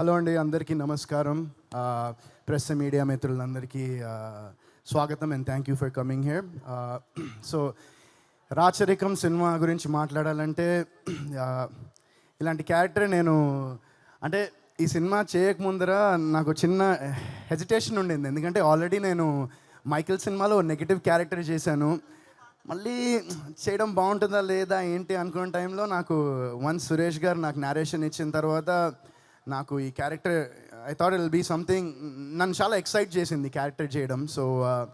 Hello అండి అందరికీ నమస్కారం. ప్రెస్ మీడియా మిత్రులందరికీ స్వాగతం and thank you for coming here so Racharikam cinema గురించి మాట్లాడాలంటే ఇలాంటి క్యారెక్టర్ నేను అంటే ఈ సినిమా చేయకముందర నాకు చిన్న హెజిటేషన్ ఉండింది. ఎందుకంటే ఆల్రెడీ నేను మైకిల్ సినిమాలో నెగిటివ్ క్యారెక్టర్ చేశాను. మళ్ళీ చేయడం బాగుంటుందా లేదా ఏంటి అనుకున్న టైంలో నాకు వన్స్ సురేష్ గారు నాకు నేరేషన్ ఇచ్చిన తర్వాత నాకు ఈ character I thought I'll be something నన్ను చాలా ఎక్సైట్ చేసింది క్యారెక్టర్ చేయడం. సో uh,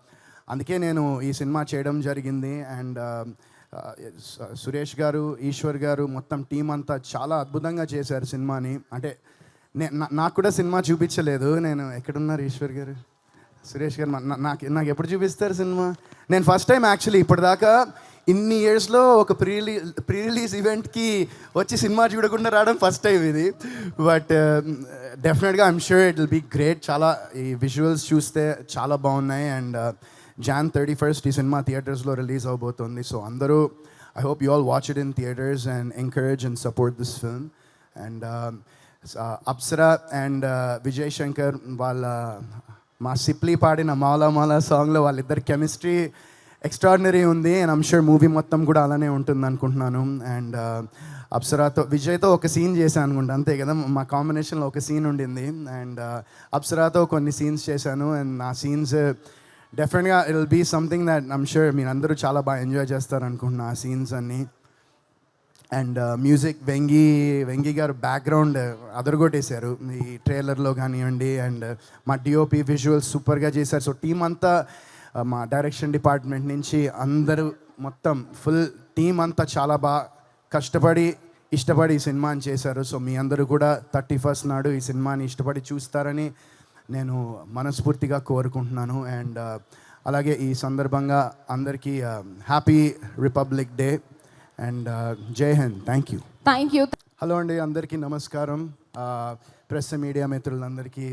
అందుకే నేను ఈ సినిమా చేయడం జరిగింది. అండ్ uh, uh, సురేష్ గారు ఈశ్వర్ గారు మొత్తం టీం అంతా చాలా అద్భుతంగా చేశారు సినిమాని. అంటే నే నాకు కూడా సినిమా చూపించలేదు. నేను ఎక్కడున్నారు ఈశ్వర్ గారు? సురేష్ గారు నాకు నాకు ఎప్పుడు చూపిస్తారు సినిమా? నేను ఫస్ట్ టైం యాక్చువల్లీ ఇప్పటిదాకా ఇన్ని ఇయర్స్లో ఒక ప్రీ రిలీజ్ ప్రీ రిలీజ్ ఈవెంట్కి వచ్చి సినిమా చూడకుండా రావడం ఫస్ట్ టైం ఇది. బట్ డెఫినెట్గా I'm sure it will be great చాలా ఈ విజువల్స్ చూస్తే చాలా బాగున్నాయి. అండ్ జాన్ థర్టీ ఫస్ట్ ఈ సినిమా థియేటర్స్లో రిలీజ్ అవబోతుంది. సో అందరూ I hope you all watch it in theatres and encourage and support this film and Apsara and Vijay Shankar వాళ్ళ మా సిప్లీ పాడిన మాలా మాలా సాంగ్లో వాళ్ళిద్దరి కెమిస్ట్రీ ఎక్స్ట్రాడినరీ ఉంది అండ్ ఐమ్ మూవీ మొత్తం కూడా అలానే ఉంటుంది అనుకుంటున్నాను. అండ్ uh, అప్సరాతో విజయ్తో ఒక సీన్ చేశాను అనుకుంటా అంతే కదా? మా కాంబినేషన్లో ఒక సీన్ ఉండింది. అండ్ uh, అప్సరాతో కొన్ని సీన్స్ చేశాను అండ్ నా సీన్స్ డెఫినెట్గా it will be something that I'm మీరు అందరూ చాలా బాగా ఎంజాయ్ చేస్తారు అనుకుంటున్నా ఆ సీన్స్ అన్నీ. And music uh, Vengi Vengi గారు బ్యాక్గ్రౌండ్ అదరగొట్టేశారు ఈ ట్రైలర్లో కానివ్వండి అండ్ మా డిఓపి విజువల్స్ సూపర్గా చేశారు. సో టీం అంతా మా డైరెక్షన్ డిపార్ట్మెంట్ నుంచి అందరూ మొత్తం ఫుల్ టీం అంతా చాలా బాగా కష్టపడి ఇష్టపడి ఈ సినిమాని చేశారు. సో మీ అందరూ కూడా థర్టీ ఫస్ట్ నాడు ఈ సినిమాని ఇష్టపడి చూస్తారని నేను మనస్ఫూర్తిగా కోరుకుంటున్నాను. అండ్ అలాగే ఈ సందర్భంగా అందరికీ హ్యాపీ రిపబ్లిక్ డే అండ్ జై Hind. Thank you thank you hello అండి అందరికీ నమస్కారం. ప్రెస్ మీడియా మిత్రులందరికీ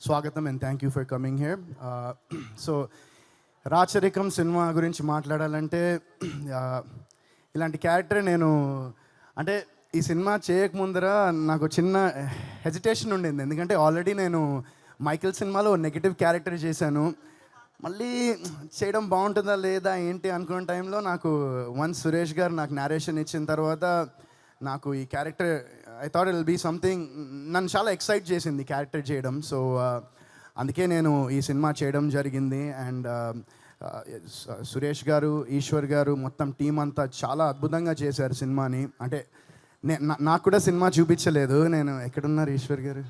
స్వాగతం and thank you for coming here so Racharikam cinema గురించి మాట్లాడాలంటే ఇలాంటి క్యారెక్టర్ నేను అంటే ఈ సినిమా చేయకముందర నాకు చిన్న హెజిటేషన్ ఉండింది. ఎందుకంటే ఆల్రెడీ నేను మైకిల్ సినిమాలో నెగిటివ్ క్యారెక్టర్ చేశాను. మళ్ళీ చేయడం బాగుంటుందా లేదా ఏంటి అనుకున్న టైంలో నాకు వన్ సురేష్ గారు నాకు నేరేషన్ ఇచ్చిన తర్వాత నాకు ఈ character I thought I'll be something నన్ను చాలా ఎక్సైట్ చేసింది క్యారెక్టర్ చేయడం. సో uh, అందుకే నేను ఈ సినిమా చేయడం జరిగింది. అండ్ uh, uh, సురేష్ గారు ఈశ్వర్ గారు మొత్తం టీం అంతా చాలా అద్భుతంగా చేశారు సినిమాని. అంటే నే నా- నాకు కూడా సినిమా చూపించలేదు. నేను ఎక్కడున్నారు ఈశ్వర్ గారు?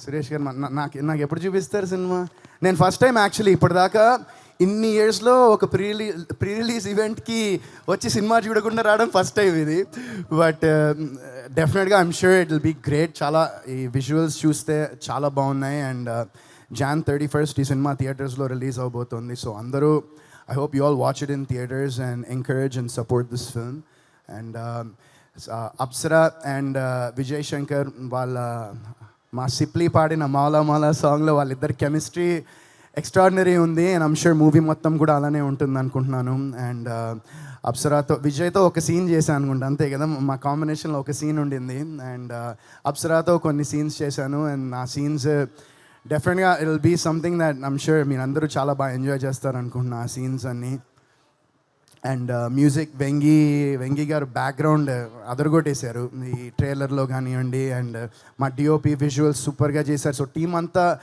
సురేష్ గారు నాకు నాకు ఎప్పుడు చూపిస్తారు సినిమా? నేను ఫస్ట్ టైం యాక్చువల్లీ ఇప్పటిదాకా ఇన్ని ఇయర్స్లో ఒక ప్రీ రిలీజ్ ప్రీ రిలీజ్ ఈవెంట్కి వచ్చి సినిమా చూడకుండా రావడం ఫస్ట్ టైం ఇది. బట్ డెఫినెట్గా I'm sure it will be great చాలా ఈ విజువల్స్ చూస్తే చాలా బాగున్నాయి. అండ్ జాన్ థర్టీ ఫస్ట్ ఈ సినిమా థియేటర్స్లో రిలీజ్ అవబోతుంది. సో అందరూ I hope you all watch it in theatres and encourage and support this film and Apsara and Vijay Shankar వాళ్ళ మా సిప్లీ పాడిన మాలా మాలా సాంగ్లో వాళ్ళిద్దరి కెమిస్ట్రీ ఎక్స్ట్రాడినరీ ఉంది అండ్ ఐమ్ షూర్ మూవీ మొత్తం కూడా అలానే ఉంటుంది అనుకుంటున్నాను. అండ్ అప్సరాతో విజయ్తో ఒక సీన్ చేశాను అనుకుంటా. అంతే కదా మా కాంబినేషన్లో ఒక సీన్ ఉండింది. అండ్ అప్సరాతో కొన్ని సీన్స్ చేశాను. అండ్ నా సీన్స్ డెఫినెట్గా it will be something that I'm sure మీరు అందరూ చాలా బాగా ఎంజాయ్ చేస్తారు అనుకుంటున్నా ఆ సీన్స్ అన్నీ. అండ్ మ్యూజిక్ వెంగి వెంగి గారు బ్యాక్గ్రౌండ్ అదరగొట్టేశారు. ఈ ట్రైలర్లో కానివ్వండి అండ్ మా డిఓపి విజువల్స్ సూపర్గా చేశారు. సో టీం అంతా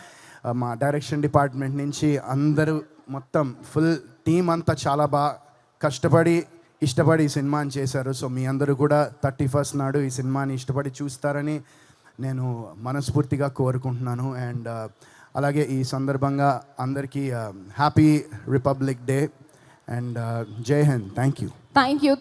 మా డైరెక్షన్ డిపార్ట్మెంట్ నుంచి అందరూ మొత్తం ఫుల్ టీం అంతా చాలా బాగా కష్టపడి ఇష్టపడి ఈ సినిమాని చేశారు. సో మీ అందరూ కూడా థర్టీ ఫస్ట్ నాడు ఈ సినిమాని ఇష్టపడి చూస్తారని నేను మనస్ఫూర్తిగా కోరుకుంటున్నాను. అండ్ అలాగే ఈ సందర్భంగా అందరికీ హ్యాపీ రిపబ్లిక్ డే. అండ్ జై Hind. Thank you. Thank you.